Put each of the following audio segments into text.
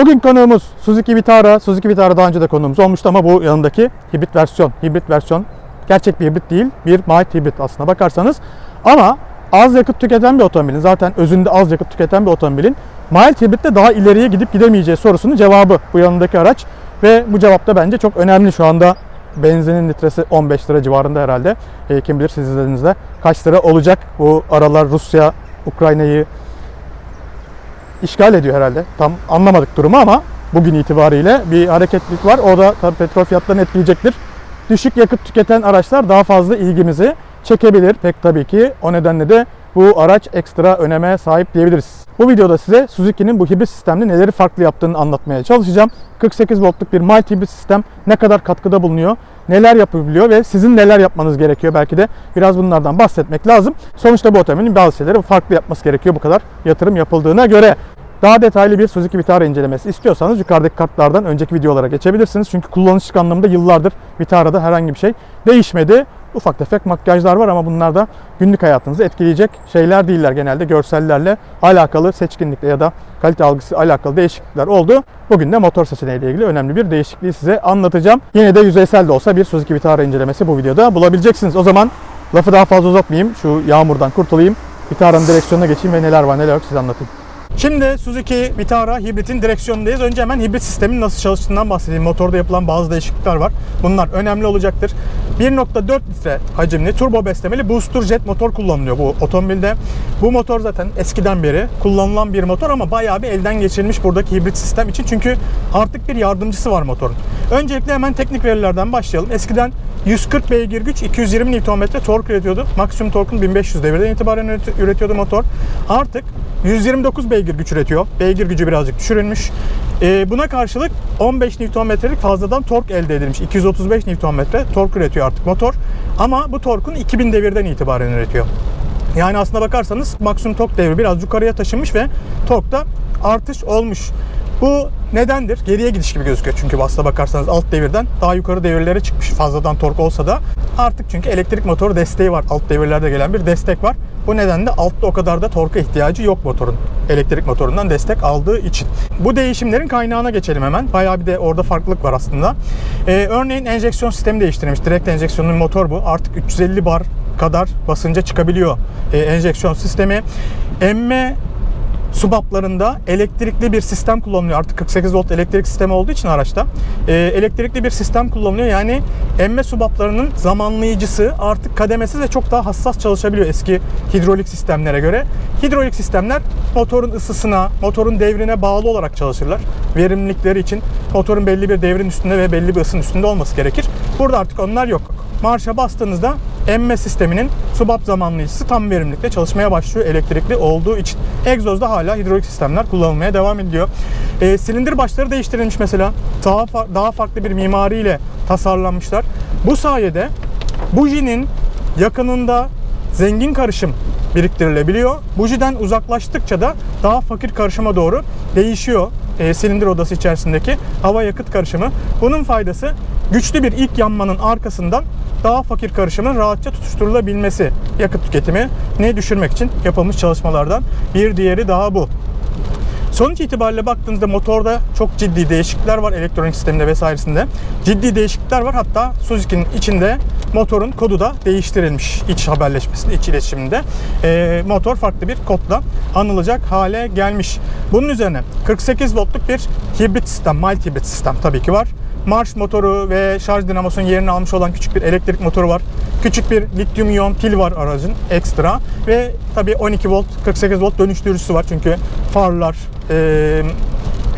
Bugün konuğumuz Suzuki Vitara. Suzuki Vitara daha önce de konuğumuz olmuştu ama bu yanındaki hibrit versiyon. Hibrit versiyon gerçek bir hibrit değil, bir mild hibrit aslına bakarsanız. Ama az yakıt tüketen bir otomobilin, zaten özünde az yakıt tüketen bir otomobilin mild hibritte daha ileriye gidip gidemeyeceği sorusunun cevabı bu yanındaki araç. Ve bu cevap da bence çok önemli şu anda. Benzinin litresi 15 lira civarında herhalde. E, kim bilir siz izlediğinizde kaç lira olacak. Bu aralar Rusya, Ukrayna'yı işgal ediyor herhalde. Tam anlamadık durumu ama bugün itibariyle bir hareketlilik var. O da tabii petrol fiyatlarını etkileyecektir. Düşük yakıt tüketen araçlar daha fazla ilgimizi çekebilir pek tabii ki. O nedenle de bu araç ekstra öneme sahip diyebiliriz. Bu videoda size Suzuki'nin bu hibrit sistemde neleri farklı yaptığını anlatmaya çalışacağım. 48 voltluk bir mild hibrit sistem ne kadar katkıda bulunuyor, neler yapabiliyor ve sizin neler yapmanız gerekiyor belki de biraz bunlardan bahsetmek lazım. Sonuçta bu otomobilin bazı şeyleri farklı yapması gerekiyor bu kadar yatırım yapıldığına göre. Daha detaylı bir Suzuki Vitara incelemesi istiyorsanız yukarıdaki kartlardan önceki videolara geçebilirsiniz. Çünkü kullanışlık anlamında yıllardır Vitara'da herhangi bir şey değişmedi. Ufak tefek makyajlar var ama bunlar da günlük hayatınızı etkileyecek şeyler değiller. Genelde görsellerle alakalı seçkinlikle ya da kalite algısı alakalı değişiklikler oldu. Bugün de motor seçeneğiyle ilgili önemli bir değişikliği size anlatacağım. Yine de yüzeysel de olsa bir Suzuki Vitara incelemesi bu videoda bulabileceksiniz. O zaman lafı daha fazla uzatmayayım. Şu yağmurdan kurtulayım. Vitara'nın direksiyonuna geçeyim ve neler var neler yok size anlatayım. Şimdi Suzuki Vitara hibritin direksiyonundayız. Önce hemen hibrit sistemin nasıl çalıştığından bahsedeyim. Motorda yapılan bazı değişiklikler var. Bunlar önemli olacaktır. 1.4 litre hacimli turbo beslemeli booster jet motor kullanılıyor bu otomobilde. Bu motor zaten eskiden beri kullanılan bir motor ama bayağı bir elden geçirilmiş buradaki hibrit sistem için. Çünkü artık bir yardımcısı var motorun. Öncelikle hemen teknik verilerden başlayalım. Eskiden 140 beygir güç, 220 Nm tork üretiyordu. Maksimum torkun 1500 devirden itibaren üret- üretiyordu motor. Artık 129 beygir güç üretiyor. Beygir gücü birazcık düşürülmüş. Ee, buna karşılık 15 Nm'lik fazladan tork elde edilmiş. 235 Nm tork üretiyor artık motor. Ama bu torkun 2000 devirden itibaren üretiyor. Yani aslına bakarsanız maksimum tork devri biraz yukarıya taşınmış ve torkta artış olmuş. Bu nedendir? Geriye gidiş gibi gözüküyor çünkü aslına bakarsanız alt devirden daha yukarı devirlere çıkmış fazladan tork olsa da artık çünkü elektrik motoru desteği var. Alt devirlerde gelen bir destek var. Bu nedenle altta o kadar da torka ihtiyacı yok motorun. Elektrik motorundan destek aldığı için. Bu değişimlerin kaynağına geçelim hemen. Bayağı bir de orada farklılık var aslında. Ee, örneğin enjeksiyon sistemi değiştirilmiş. Direkt enjeksiyonlu motor bu. Artık 350 bar kadar basınca çıkabiliyor ee, enjeksiyon sistemi. Emme subaplarında elektrikli bir sistem kullanılıyor. Artık 48 volt elektrik sistemi olduğu için araçta e, elektrikli bir sistem kullanılıyor. Yani emme subaplarının zamanlayıcısı artık kademesiz ve çok daha hassas çalışabiliyor eski hidrolik sistemlere göre. Hidrolik sistemler motorun ısısına, motorun devrine bağlı olarak çalışırlar. Verimlilikleri için motorun belli bir devrin üstünde ve belli bir ısının üstünde olması gerekir. Burada artık onlar yok. Marşa bastığınızda emme sisteminin subap zamanlayıcısı tam verimlilikle çalışmaya başlıyor elektrikli olduğu için. Egzozda hala hidrolik sistemler kullanılmaya devam ediyor. E, silindir başları değiştirilmiş mesela. Daha, daha farklı bir mimariyle tasarlanmışlar. Bu sayede bujinin yakınında zengin karışım biriktirilebiliyor. Bujiden uzaklaştıkça da daha fakir karışıma doğru değişiyor e, silindir odası içerisindeki hava yakıt karışımı. Bunun faydası güçlü bir ilk yanmanın arkasından daha fakir karışımın rahatça tutuşturulabilmesi. Yakıt tüketimi ne düşürmek için yapılmış çalışmalardan bir diğeri daha bu. Sonuç itibariyle baktığınızda motorda çok ciddi değişiklikler var elektronik sisteminde vesairesinde. Ciddi değişiklikler var. Hatta Suzuki'nin içinde motorun kodu da değiştirilmiş iç haberleşmesinde, iç iletişiminde. Ee, motor farklı bir kodla anılacak hale gelmiş. Bunun üzerine 48 voltluk bir hibrit sistem, mild hibrit sistem tabii ki var. Marş motoru ve şarj dinamosunun yerini almış olan küçük bir elektrik motoru var. Küçük bir lityum iyon pil var aracın ekstra ve tabii 12 volt 48 volt dönüştürücüsü var çünkü farlar, e,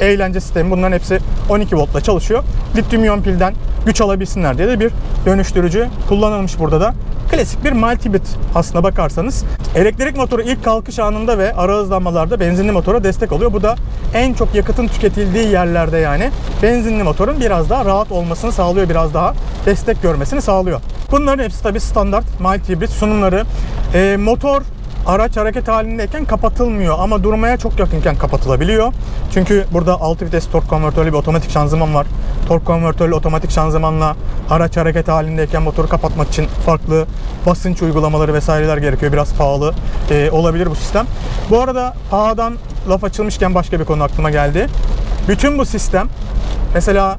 eğlence sistemi bunların hepsi 12 voltla çalışıyor. Lityum iyon pilden güç alabilsinler diye de bir dönüştürücü kullanılmış burada da. Klasik bir mild hibrit aslına bakarsanız. Elektrik motoru ilk kalkış anında ve ara hızlanmalarda benzinli motora destek oluyor. Bu da en çok yakıtın tüketildiği yerlerde yani benzinli motorun biraz daha rahat olmasını sağlıyor. Biraz daha destek görmesini sağlıyor. Bunların hepsi tabi standart mild hibrit sunumları. Ee, motor araç hareket halindeyken kapatılmıyor ama durmaya çok yakınken kapatılabiliyor. Çünkü burada 6 vites tork konvertörlü bir otomatik şanzıman var. Tork konvertörlü otomatik şanzımanla araç hareket halindeyken motoru kapatmak için farklı basınç uygulamaları vesaireler gerekiyor. Biraz pahalı e, olabilir bu sistem. Bu arada pahadan laf açılmışken başka bir konu aklıma geldi. Bütün bu sistem mesela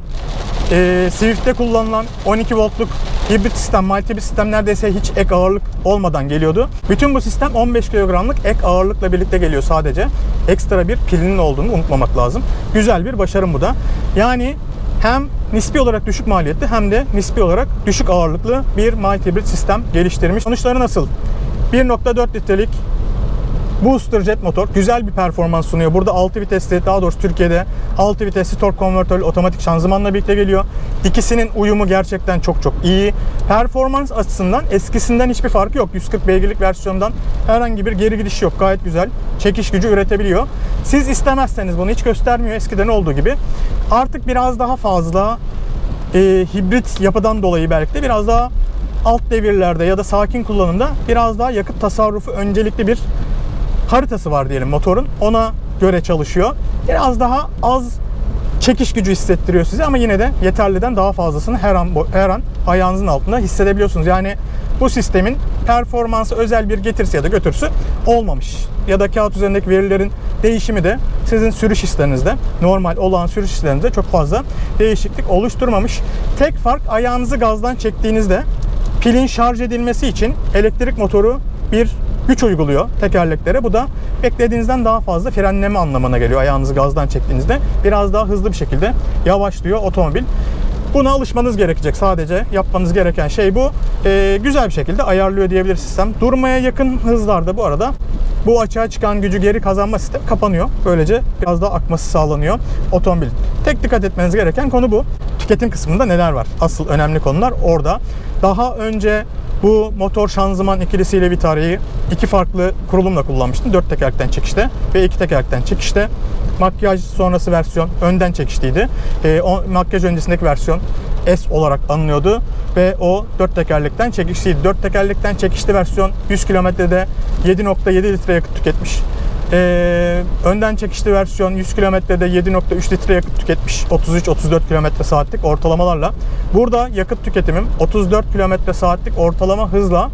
e, Swift'te kullanılan 12 voltluk hibrit sistem, multi bir sistem neredeyse hiç ek ağırlık olmadan geliyordu. Bütün bu sistem 15 kilogramlık ek ağırlıkla birlikte geliyor sadece. Ekstra bir pilinin olduğunu unutmamak lazım. Güzel bir başarım bu da. Yani hem nispi olarak düşük maliyetli hem de nispi olarak düşük ağırlıklı bir multi hibrit sistem geliştirmiş. Sonuçları nasıl? 1.4 litrelik Booster jet motor güzel bir performans sunuyor. Burada 6 vitesli, daha doğrusu Türkiye'de 6 vitesli tork konvertörlü otomatik şanzımanla birlikte geliyor. İkisinin uyumu gerçekten çok çok iyi. Performans açısından eskisinden hiçbir farkı yok. 140 beygirlik versiyondan herhangi bir geri gidiş yok. Gayet güzel. Çekiş gücü üretebiliyor. Siz istemezseniz bunu hiç göstermiyor eskiden olduğu gibi. Artık biraz daha fazla e, hibrit yapıdan dolayı belki de biraz daha alt devirlerde ya da sakin kullanımda biraz daha yakıt tasarrufu öncelikli bir haritası var diyelim motorun. Ona göre çalışıyor. Biraz daha az çekiş gücü hissettiriyor size ama yine de yeterliden daha fazlasını her an her an ayağınızın altında hissedebiliyorsunuz. Yani bu sistemin performansı özel bir getirisi ya da götürüsü olmamış. Ya da kağıt üzerindeki verilerin değişimi de sizin sürüş hislerinizde, normal olan sürüş hislerinizde çok fazla değişiklik oluşturmamış. Tek fark ayağınızı gazdan çektiğinizde pilin şarj edilmesi için elektrik motoru bir güç uyguluyor tekerleklere. Bu da beklediğinizden daha fazla frenleme anlamına geliyor ayağınızı gazdan çektiğinizde. Biraz daha hızlı bir şekilde yavaşlıyor otomobil. Buna alışmanız gerekecek sadece. Yapmanız gereken şey bu. Ee, güzel bir şekilde ayarlıyor diyebilir sistem. Durmaya yakın hızlarda bu arada bu açığa çıkan gücü geri kazanma sistemi kapanıyor. Böylece biraz daha akması sağlanıyor otomobil. Tek dikkat etmeniz gereken konu bu. Tüketim kısmında neler var? Asıl önemli konular orada. Daha önce bu motor şanzıman ikilisiyle Vitari'yi iki farklı kurulumla kullanmıştım. Dört tekerlekten çekişte ve iki tekerlekten çekişte. Makyaj sonrası versiyon önden çekişliydi. E, o, makyaj öncesindeki versiyon S olarak anılıyordu ve o dört tekerlekten çekişliydi. Dört tekerlekten çekişli versiyon 100 kilometrede 7.7 litre yakıt tüketmiş. Ee, önden çekişli versiyon 100 kilometrede 7.3 litre yakıt tüketmiş 33-34 kilometre saatlik ortalamalarla. Burada yakıt tüketimim 34 kilometre saatlik ortalama hızla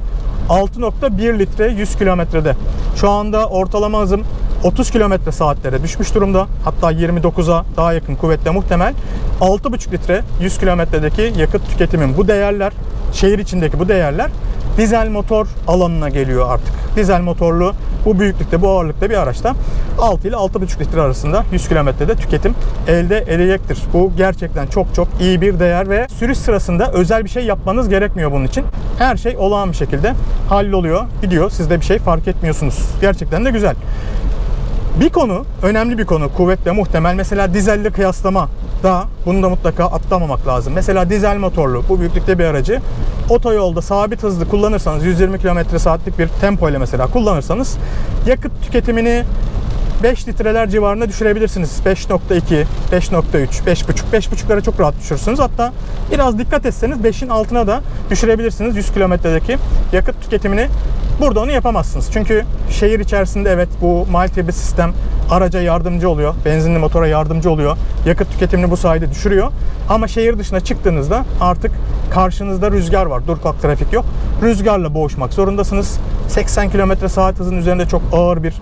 6.1 litre 100 kilometrede. Şu anda ortalama hızım 30 kilometre saatlere düşmüş durumda. Hatta 29'a daha yakın kuvvetle muhtemel. 6.5 litre 100 kilometredeki yakıt tüketimim. Bu değerler, şehir içindeki bu değerler dizel motor alanına geliyor artık. Dizel motorlu bu büyüklükte, bu ağırlıkta bir araçta 6 ile 6,5 litre arasında 100 kilometrede tüketim elde edecektir. Bu gerçekten çok çok iyi bir değer ve sürüş sırasında özel bir şey yapmanız gerekmiyor bunun için. Her şey olağan bir şekilde halloluyor, gidiyor. Siz de bir şey fark etmiyorsunuz. Gerçekten de güzel. Bir konu, önemli bir konu kuvvetle muhtemel. Mesela dizelle kıyaslama da bunu da mutlaka atlamamak lazım. Mesela dizel motorlu bu büyüklükte bir aracı otoyolda sabit hızlı kullanırsanız 120 km saatlik bir tempo ile mesela kullanırsanız yakıt tüketimini 5 litreler civarında düşürebilirsiniz. 5.2, 5.3, 5.5, 5.5'lara çok rahat düşürürsünüz. Hatta biraz dikkat etseniz 5'in altına da düşürebilirsiniz 100 kilometredeki yakıt tüketimini. Burada onu yapamazsınız. Çünkü şehir içerisinde evet bu multi sistem araca yardımcı oluyor. Benzinli motora yardımcı oluyor. Yakıt tüketimini bu sayede düşürüyor. Ama şehir dışına çıktığınızda artık karşınızda rüzgar var. Dur kalk trafik yok. Rüzgarla boğuşmak zorundasınız. 80 km saat hızın üzerinde çok ağır bir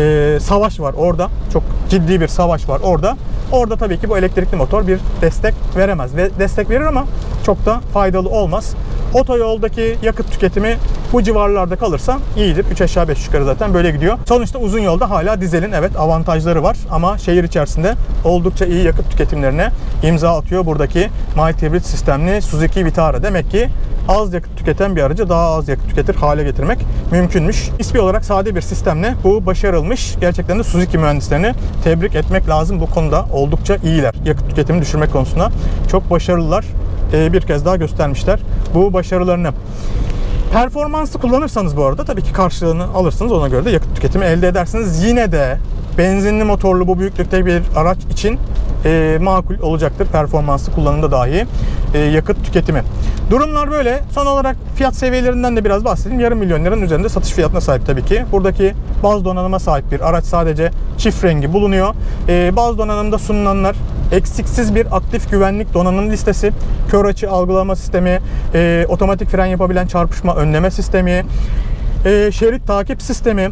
e, savaş var orada. Çok ciddi bir savaş var orada. Orada tabii ki bu elektrikli motor bir destek veremez. Ve destek verir ama çok da faydalı olmaz. Otoyoldaki yakıt tüketimi bu civarlarda kalırsa iyidir. 3 aşağı 5 yukarı zaten böyle gidiyor. Sonuçta uzun yolda hala dizelin evet avantajları var ama şehir içerisinde oldukça iyi yakıt tüketimlerine imza atıyor buradaki mild hibrit sistemli Suzuki Vitara. Demek ki az yakıt tüketen bir aracı daha az yakıt tüketir hale getirmek mümkünmüş. İsmi olarak sade bir sistemle bu başarılmış. Gerçekten de Suzuki mühendislerini tebrik etmek lazım. Bu konuda oldukça iyiler. Yakıt tüketimini düşürmek konusunda çok başarılılar. Ee, bir kez daha göstermişler bu başarılarını. Performanslı kullanırsanız bu arada tabii ki karşılığını alırsınız. Ona göre de yakıt tüketimi elde edersiniz. Yine de benzinli motorlu bu büyüklükte bir araç için e, makul olacaktır. Performanslı kullanımda dahi e, yakıt tüketimi. Durumlar böyle. Son olarak fiyat seviyelerinden de biraz bahsedeyim. Yarım milyon liranın üzerinde satış fiyatına sahip tabii ki. Buradaki baz donanıma sahip bir araç sadece çift rengi bulunuyor. E, baz donanımda sunulanlar eksiksiz bir aktif güvenlik donanım listesi, kör açı algılama sistemi, e, otomatik fren yapabilen çarpışma önleme sistemi, e, şerit takip sistemi,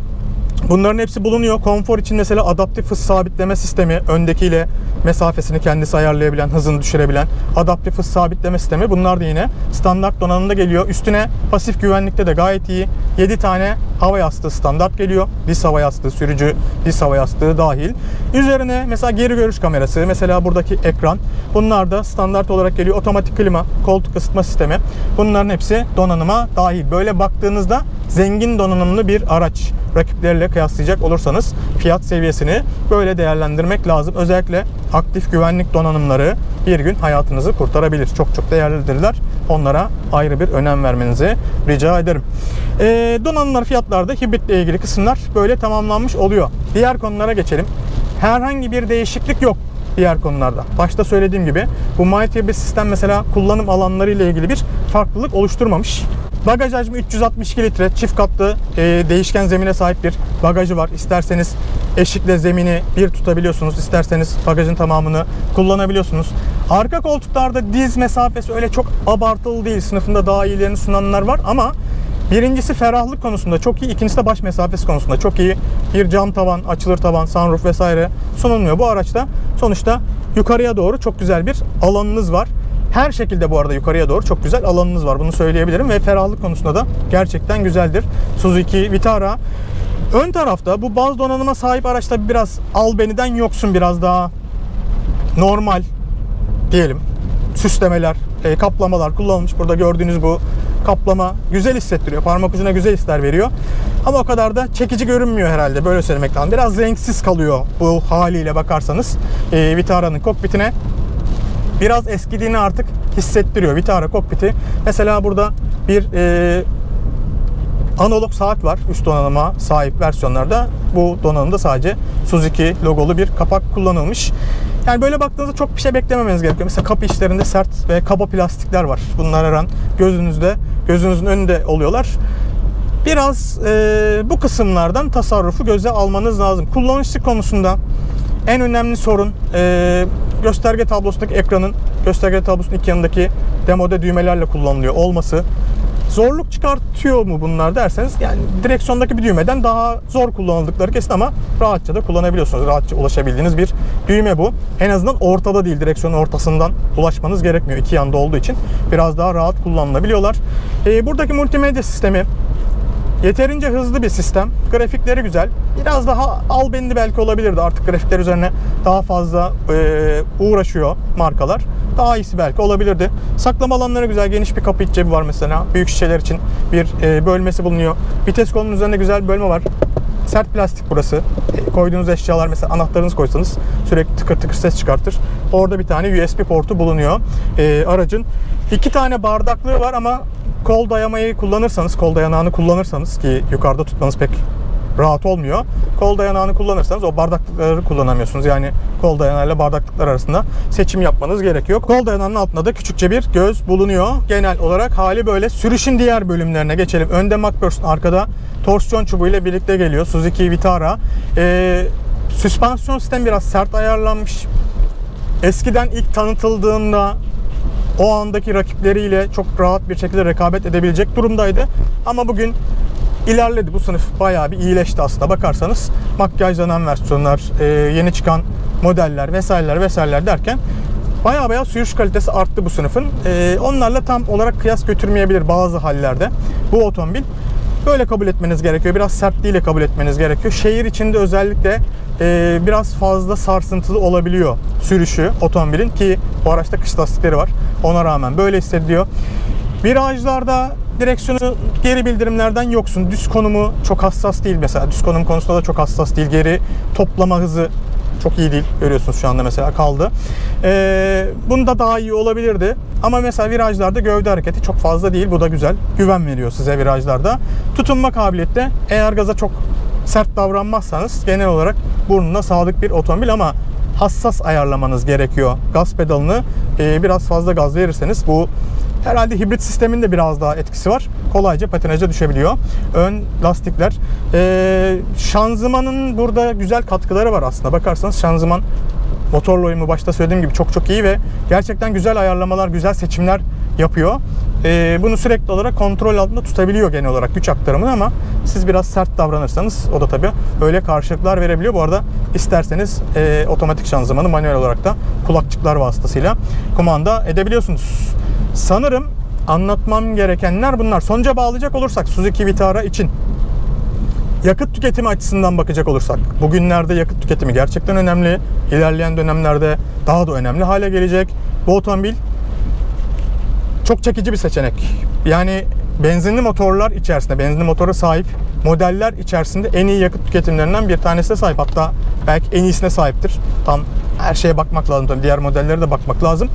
Bunların hepsi bulunuyor. Konfor için mesela adaptif hız sabitleme sistemi, öndekiyle mesafesini kendisi ayarlayabilen, hızını düşürebilen adaptif hız sabitleme sistemi. Bunlar da yine standart donanımda geliyor. Üstüne pasif güvenlikte de gayet iyi. 7 tane hava yastığı standart geliyor. Diz hava yastığı, sürücü diz hava yastığı dahil. Üzerine mesela geri görüş kamerası, mesela buradaki ekran. Bunlar da standart olarak geliyor. Otomatik klima, koltuk ısıtma sistemi. Bunların hepsi donanıma dahil. Böyle baktığınızda zengin donanımlı bir araç rakipleriyle kıyaslayacak olursanız fiyat seviyesini böyle değerlendirmek lazım. Özellikle aktif güvenlik donanımları bir gün hayatınızı kurtarabilir. Çok çok değerlidirler. Onlara ayrı bir önem vermenizi rica ederim. Ee, donanımlar fiyatlarda hibritle ilgili kısımlar böyle tamamlanmış oluyor. Diğer konulara geçelim. Herhangi bir değişiklik yok diğer konularda. Başta söylediğim gibi bu hibrit sistem mesela kullanım alanları ile ilgili bir farklılık oluşturmamış. Bagaj hacmi 362 litre çift katlı e, değişken zemine sahip bir bagajı var. İsterseniz eşikle zemini bir tutabiliyorsunuz. isterseniz bagajın tamamını kullanabiliyorsunuz. Arka koltuklarda diz mesafesi öyle çok abartılı değil. Sınıfında daha iyilerini sunanlar var ama Birincisi ferahlık konusunda çok iyi, ikincisi de baş mesafesi konusunda çok iyi. Bir cam tavan, açılır tavan, sunroof vesaire sunulmuyor. Bu araçta sonuçta yukarıya doğru çok güzel bir alanınız var. Her şekilde bu arada yukarıya doğru çok güzel alanınız var. Bunu söyleyebilirim ve ferahlık konusunda da gerçekten güzeldir. Suzuki Vitara ön tarafta bu baz donanıma sahip araçta biraz albeniden yoksun biraz daha normal diyelim süslemeler, e, kaplamalar kullanılmış. Burada gördüğünüz bu kaplama güzel hissettiriyor. Parmak ucuna güzel hisler veriyor. Ama o kadar da çekici görünmüyor herhalde. Böyle söylemek lazım. Biraz renksiz kalıyor bu haliyle bakarsanız. E, Vitara'nın kokpitine biraz eskidiğini artık hissettiriyor Vitara kokpiti. Mesela burada bir e, analog saat var üst donanıma sahip versiyonlarda. Bu donanımda sadece Suzuki logolu bir kapak kullanılmış. Yani böyle baktığınızda çok bir şey beklememeniz gerekiyor. Mesela kapı içlerinde sert ve kaba plastikler var. Bunlar her an gözünüzde, gözünüzün önünde oluyorlar. Biraz e, bu kısımlardan tasarrufu göze almanız lazım. Kullanışlı konusunda en önemli sorun e, gösterge tablosundaki ekranın gösterge tablosunun iki yanındaki demode düğmelerle kullanılıyor olması. Zorluk çıkartıyor mu bunlar derseniz yani direksiyondaki bir düğmeden daha zor kullanıldıkları kesin ama rahatça da kullanabiliyorsunuz. Rahatça ulaşabildiğiniz bir düğme bu. En azından ortada değil direksiyonun ortasından ulaşmanız gerekmiyor. iki yanda olduğu için biraz daha rahat kullanılabiliyorlar. Ee, buradaki multimedya sistemi Yeterince hızlı bir sistem. Grafikleri güzel. Biraz daha albenili belki olabilirdi. Artık grafikler üzerine daha fazla e, uğraşıyor markalar. Daha iyisi belki olabilirdi. Saklama alanları güzel. Geniş bir kapı iç cebi var mesela. Büyük şişeler için bir e, bölmesi bulunuyor. Vites kolunun üzerinde güzel bir bölme var. Sert plastik burası. E, koyduğunuz eşyalar mesela anahtarınızı koysanız sürekli tıkır tıkır ses çıkartır. Orada bir tane USB portu bulunuyor. E, aracın iki tane bardaklığı var ama kol dayamayı kullanırsanız, kol dayanağını kullanırsanız ki yukarıda tutmanız pek rahat olmuyor. Kol dayanağını kullanırsanız o bardaklıkları kullanamıyorsunuz. Yani kol dayanağıyla bardaklıklar arasında seçim yapmanız gerekiyor. Kol dayanağının altında da küçükçe bir göz bulunuyor. Genel olarak hali böyle. Sürüşün diğer bölümlerine geçelim. Önde McPherson, arkada torsiyon çubuğu ile birlikte geliyor. Suzuki Vitara. Ee, süspansiyon sistemi biraz sert ayarlanmış. Eskiden ilk tanıtıldığında o andaki rakipleriyle çok rahat bir şekilde rekabet edebilecek durumdaydı. Ama bugün ilerledi. Bu sınıf bayağı bir iyileşti aslında bakarsanız. Makyajlanan versiyonlar, e, yeni çıkan modeller vesaireler vesaireler derken bayağı bayağı sürüş kalitesi arttı bu sınıfın. E, onlarla tam olarak kıyas götürmeyebilir bazı hallerde bu otomobil. Böyle kabul etmeniz gerekiyor. Biraz sertliğiyle kabul etmeniz gerekiyor. Şehir içinde özellikle e, biraz fazla sarsıntılı olabiliyor sürüşü otomobilin ki bu araçta kış lastikleri var. Ona rağmen böyle hissediliyor. Virajlarda direksiyonu geri bildirimlerden yoksun. Düz konumu çok hassas değil mesela. Düz konum konusunda da çok hassas değil. Geri toplama hızı çok iyi değil. Görüyorsunuz şu anda mesela kaldı. Ee, bunda daha iyi olabilirdi. Ama mesela virajlarda gövde hareketi çok fazla değil. Bu da güzel. Güven veriyor size virajlarda. Tutunma kabiliyette eğer gaza çok sert davranmazsanız genel olarak burnuna sağlık bir otomobil ama hassas ayarlamanız gerekiyor. Gaz pedalını e, biraz fazla gaz verirseniz bu herhalde hibrit sistemin de biraz daha etkisi var. Kolayca patinaja düşebiliyor. Ön lastikler. E, şanzımanın burada güzel katkıları var aslında. Bakarsanız şanzıman motorla uyumu başta söylediğim gibi çok çok iyi ve gerçekten güzel ayarlamalar, güzel seçimler yapıyor. e, bunu sürekli olarak kontrol altında tutabiliyor genel olarak güç aktarımını ama siz biraz sert davranırsanız o da tabii öyle karşılıklar verebiliyor. Bu arada isterseniz e, otomatik şanzımanı manuel olarak da kulakçıklar vasıtasıyla kumanda edebiliyorsunuz. Sanırım anlatmam gerekenler bunlar. Sonuca bağlayacak olursak Suzuki Vitara için yakıt tüketimi açısından bakacak olursak bugünlerde yakıt tüketimi gerçekten önemli. İlerleyen dönemlerde daha da önemli hale gelecek. Bu otomobil çok çekici bir seçenek. Yani benzinli motorlar içerisinde, benzinli motora sahip modeller içerisinde en iyi yakıt tüketimlerinden bir tanesine sahip. Hatta belki en iyisine sahiptir. Tam her şeye bakmak lazım tabii. Diğer modellere de bakmak lazım.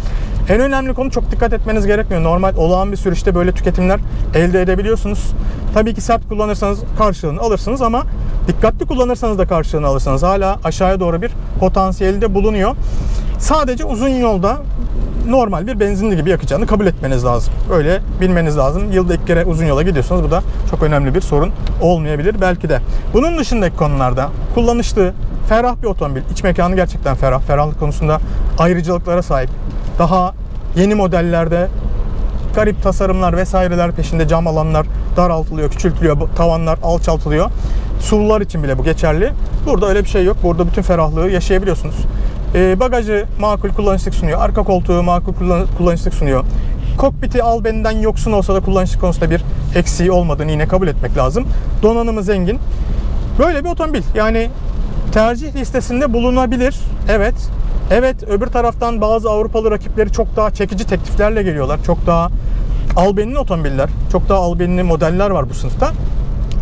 En önemli konu çok dikkat etmeniz gerekmiyor. Normal olağan bir sürüşte böyle tüketimler elde edebiliyorsunuz. Tabii ki sert kullanırsanız karşılığını alırsınız ama dikkatli kullanırsanız da karşılığını alırsınız. Hala aşağıya doğru bir potansiyeli de bulunuyor. Sadece uzun yolda normal bir benzinli gibi yakacağını kabul etmeniz lazım. Öyle bilmeniz lazım. Yılda ilk kere uzun yola gidiyorsanız bu da çok önemli bir sorun olmayabilir belki de. Bunun dışındaki konularda kullanışlı, ferah bir otomobil. İç mekanı gerçekten ferah. Ferahlık konusunda ayrıcalıklara sahip. Daha yeni modellerde garip tasarımlar vesaireler peşinde cam alanlar daraltılıyor, küçültülüyor, tavanlar alçaltılıyor. SUV'lar için bile bu geçerli. Burada öyle bir şey yok. Burada bütün ferahlığı yaşayabiliyorsunuz. Ee, bagajı makul kullanışlık sunuyor. Arka koltuğu makul kullan- kullanışlık sunuyor. Kokpiti albeninden yoksun olsa da kullanışlık konusunda bir eksiği olmadığını yine kabul etmek lazım. Donanımı zengin. Böyle bir otomobil. Yani tercih listesinde bulunabilir. Evet. Evet öbür taraftan bazı Avrupalı rakipleri çok daha çekici tekliflerle geliyorlar. Çok daha albenili otomobiller, çok daha albenili modeller var bu sınıfta.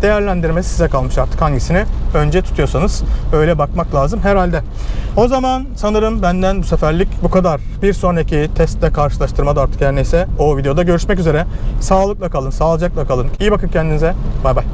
Değerlendirmesi size kalmış artık hangisini önce tutuyorsanız öyle bakmak lazım herhalde. O zaman sanırım benden bu seferlik bu kadar. Bir sonraki testte karşılaştırmada artık her neyse o videoda görüşmek üzere. Sağlıkla kalın, sağlıcakla kalın. İyi bakın kendinize. Bay bay.